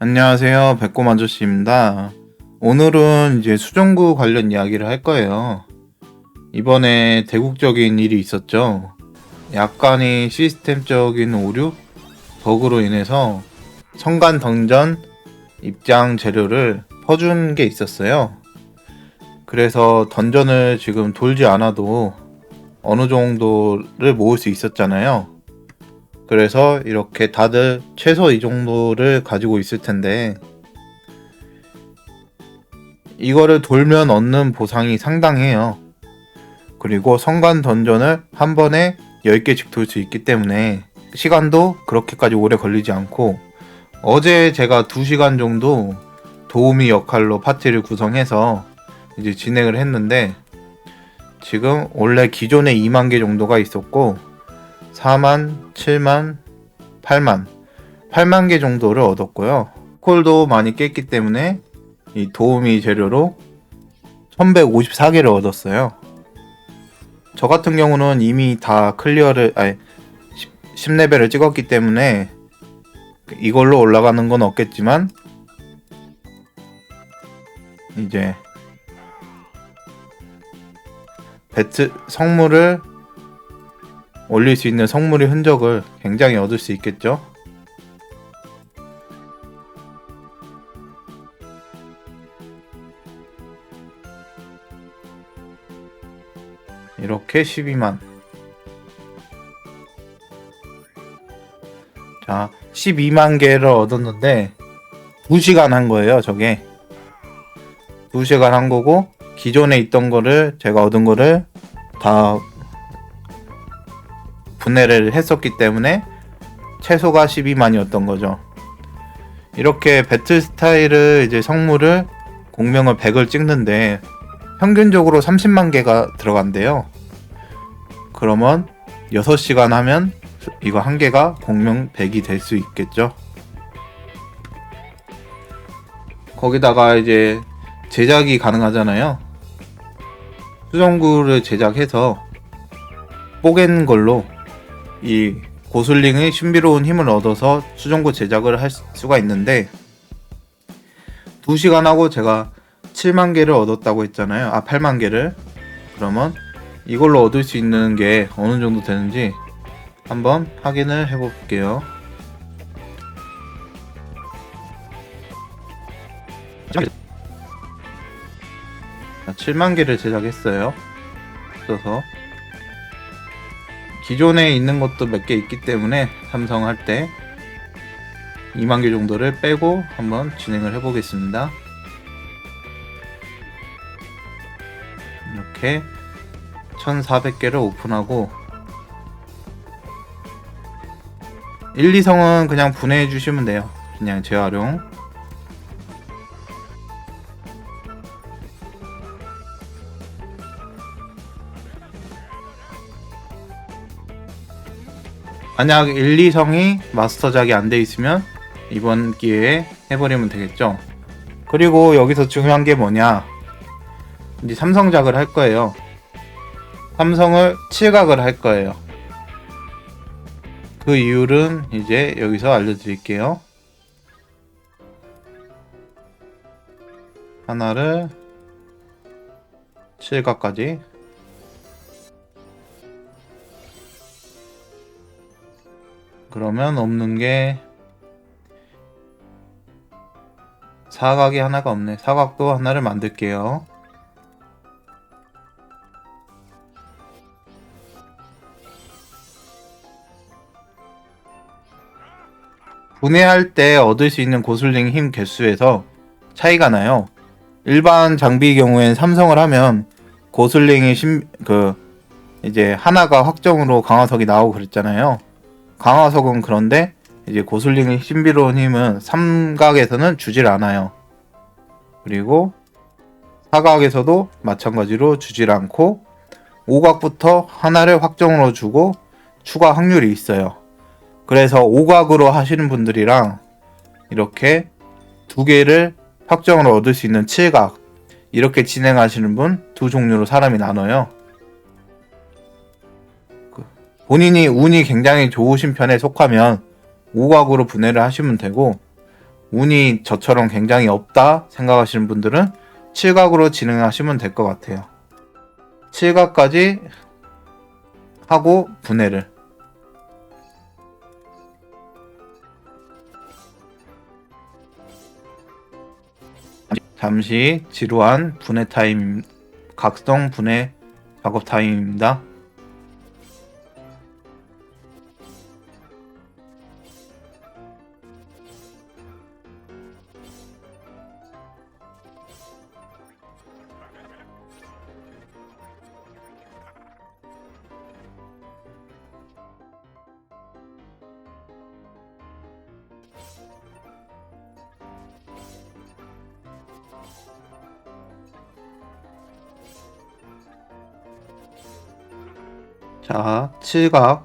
안녕하세요. 백곰아저씨입니다. 오늘은 이제 수정구 관련 이야기를 할 거예요. 이번에 대국적인 일이 있었죠. 약간의 시스템적인 오류, 버그로 인해서 성간 던전 입장 재료를 퍼준 게 있었어요. 그래서 던전을 지금 돌지 않아도 어느 정도를 모을 수 있었잖아요. 그래서 이렇게 다들 최소 이 정도를 가지고 있을 텐데 이거를 돌면 얻는 보상이 상당해요. 그리고 성간 던전을 한 번에 10개씩 돌 수 있기 때문에 시간도 그렇게까지 오래 걸리지 않고 어제 제가 2시간 정도 도우미 역할로 파티를 구성해서 이제 진행을 했는데 지금 원래 기존에 2만 개 정도가 있었고 4만, 7만, 8만, 8만 개 정도를 얻었고요. 콜도 많이 깼기 때문에 이 도우미 재료로 1154개를 얻었어요. 저 같은 경우는 이미 다 클리어를, 아니, 10, 레벨을 찍었기 때문에 이걸로 올라가는 건 없겠지만, 이제, 배트, 성물을 올릴 수 있는 성물의 흔적을 굉장히 얻을 수 있겠죠. 이렇게 12만. 자, 12만 개를 얻었는데 2시간 한 거예요, 저게. 2시간 한 거고 기존에 있던 거를 제가 얻은 거를 다 분해를 했었기 때문에 최소가 12만이었던 거죠. 이렇게 배틀 스타일을 이제 성물을 공명을 100을 찍는데 평균적으로 30만 개가 들어간대요. 그러면 6시간 하면 이거 한 개가 공명 100이 될 수 있겠죠. 거기다가 이제 제작이 가능하잖아요. 수정구를 제작해서 뽀갠 걸로 이 고슬링의 신비로운 힘을 얻어서 수정구 제작을 할 수가 있는데 2시간 하고 제가 7만 개를 얻었다고 했잖아요. 아, 8만 개를. 그러면 이걸로 얻을 수 있는 게 어느 정도 되는지 한번 확인을 해 볼게요. 7만 개를 제작했어요. 써서 기존에 있는 것도 몇 개 있기 때문에 삼성 할 때 2만 개 정도를 빼고 한번 진행을 해 보겠습니다. 이렇게 1400개를 오픈하고 1, 2성은 그냥 분해해 주시면 돼요. 그냥 재활용. 만약 1, 2성이 마스터작이 안 돼 있으면 이번 기회에 해버리면 되겠죠. 그리고 여기서 중요한 게 뭐냐. 이제 삼성작을 할 거예요. 삼성을 7각을 할 거예요. 그 이유는 이제 여기서 알려드릴게요. 하나를 7각까지 그러면 없는 게 사각이 하나가 없네. 사각도 하나를 만들게요. 분해할 때 얻을 수 있는 고슬링 힘 개수에서 차이가 나요. 일반 장비 경우엔 삼성을 하면 고슬링이 심, 그, 이제 하나가 확정으로 강화석이 나오고 그랬잖아요. 강화석은 그런데 이제 고슬링의 신비로운 힘은 삼각에서는 주질 않아요. 그리고 사각에서도 마찬가지로 주질 않고 오각부터 하나를 확정으로 주고 추가 확률이 있어요. 그래서 오각으로 하시는 분들이랑 이렇게 두 개를 확정으로 얻을 수 있는 칠각 이렇게 진행하시는 분 두 종류로 사람이 나눠요. 그 본인이 운이 굉장히 좋으신 편에 속하면 5각으로 분해를 하시면 되고 운이 저처럼 굉장히 없다 생각하시는 분들은 7각으로 진행하시면 될 것 같아요. 7각까지 하고 분해를 잠시 지루한 분해 타임 각성 분해 작업 타임입니다. 자, 7각.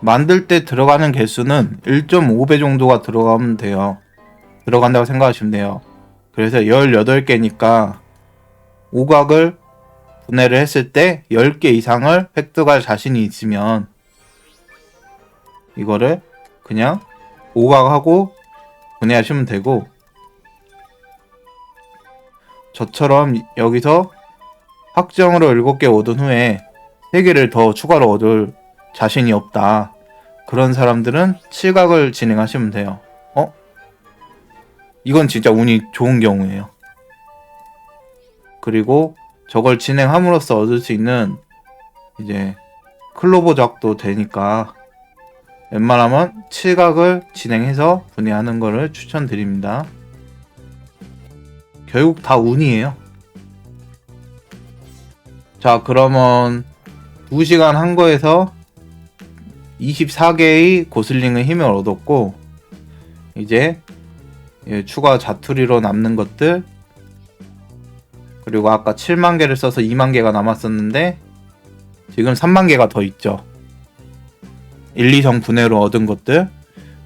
만들 때 들어가는 개수는 1.5배 정도가 들어가면 돼요. 들어간다고 생각하시면 돼요. 그래서 18개니까 5각을 분해를 했을 때 10개 이상을 획득할 자신이 있으면 이거를 그냥 5각하고 분해하시면 되고 저처럼 여기서 확정으로 7개 얻은 후에 3개를 더 추가로 얻을 자신이 없다. 그런 사람들은 7각을 진행하시면 돼요. 어? 이건 진짜 운이 좋은 경우예요. 그리고 저걸 진행함으로써 얻을 수 있는 이제 클로버 작도 되니까 웬만하면 7각을 진행해서 분해하는 것을 추천드립니다. 결국 다 운이에요. 자, 그러면 2시간 한 거에서 24개의 고슬링의 힘을 얻었고, 이제 예, 추가 자투리로 남는 것들, 그리고 아까 7만 개를 써서 2만 개가 남았었는데, 지금 3만 개가 더 있죠. 1, 2성 분해로 얻은 것들,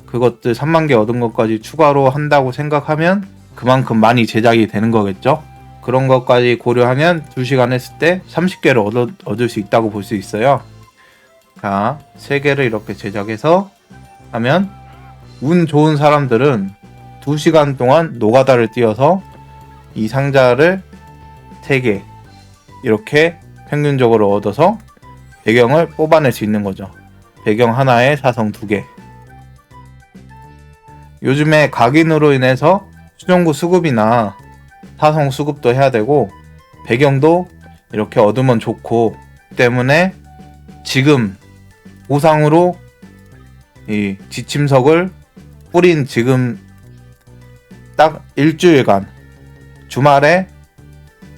그것들 3만 개 얻은 것까지 추가로 한다고 생각하면, 그만큼 많이 제작이 되는 거겠죠. 그런 것까지 고려하면 2시간 했을 때 30개를 얻어, 얻을 수 있다고 볼 수 있어요. 자, 3개를 이렇게 제작해서 하면 운 좋은 사람들은 2시간 동안 노가다를 띄어서 이 상자를 3개 이렇게 평균적으로 얻어서 배경을 뽑아낼 수 있는 거죠. 배경 하나에 사성 2개. 요즘에 각인으로 인해서 수정구 수급이나 사성 수급도 해야 되고 배경도 이렇게 얻으면 좋고 때문에 지금 보상으로 이 지침석을 뿌린 지금 딱 일주일간 주말에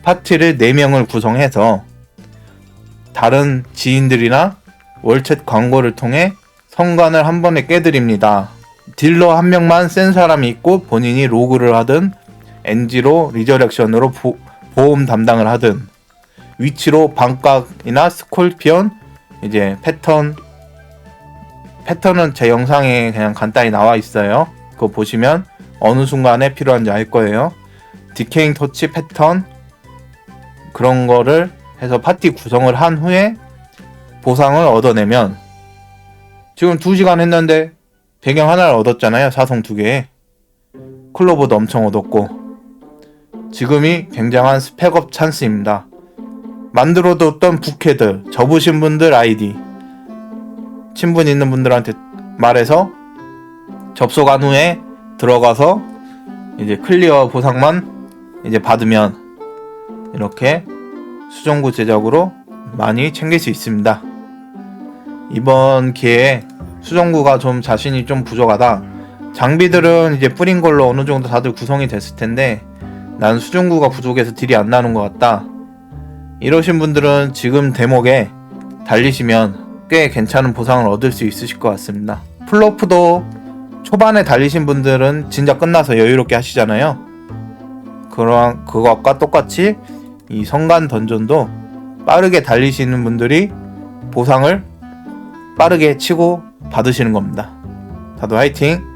파티를 4명을 구성해서 다른 지인들이나 월챗 광고를 통해 성관을 한 번에 깨드립니다. 딜러 한 명만 센 사람이 있고 본인이 로그를 하든 NG로 리저렉션으로 보, 보험 담당을 하든 위치로 방각이나 스콜피언 이제 패턴 패턴은 제 영상에 그냥 간단히 나와 있어요. 그거 보시면 어느 순간에 필요한지 알 거예요. 디케잉 터치 패턴 그런 거를 해서 파티 구성을 한 후에 보상을 얻어내면 지금 2시간 했는데 배경 하나를 얻었잖아요. 사성 두 개. 클로버도 엄청 얻었고. 지금이 굉장한 스펙업 찬스입니다. 만들어뒀던 부캐들, 접으신 분들 아이디, 친분 있는 분들한테 말해서 접속한 후에 들어가서 이제 클리어 보상만 이제 받으면 이렇게 수정구 제작으로 많이 챙길 수 있습니다. 이번 기회에 수정구가 좀 자신이 좀 부족하다. 장비들은 이제 뿌린 걸로 어느 정도 다들 구성이 됐을 텐데 난 수정구가 부족해서 딜이 안 나는 것 같다. 이러신 분들은 지금 대목에 달리시면 꽤 괜찮은 보상을 얻을 수 있으실 것 같습니다. 플로프도 초반에 달리신 분들은 진짜 끝나서 여유롭게 하시잖아요. 그런 그것과 똑같이 이 성간 던전도 빠르게 달리시는 분들이 보상을 빠르게 치고 받으시는 겁니다. 다들 화이팅!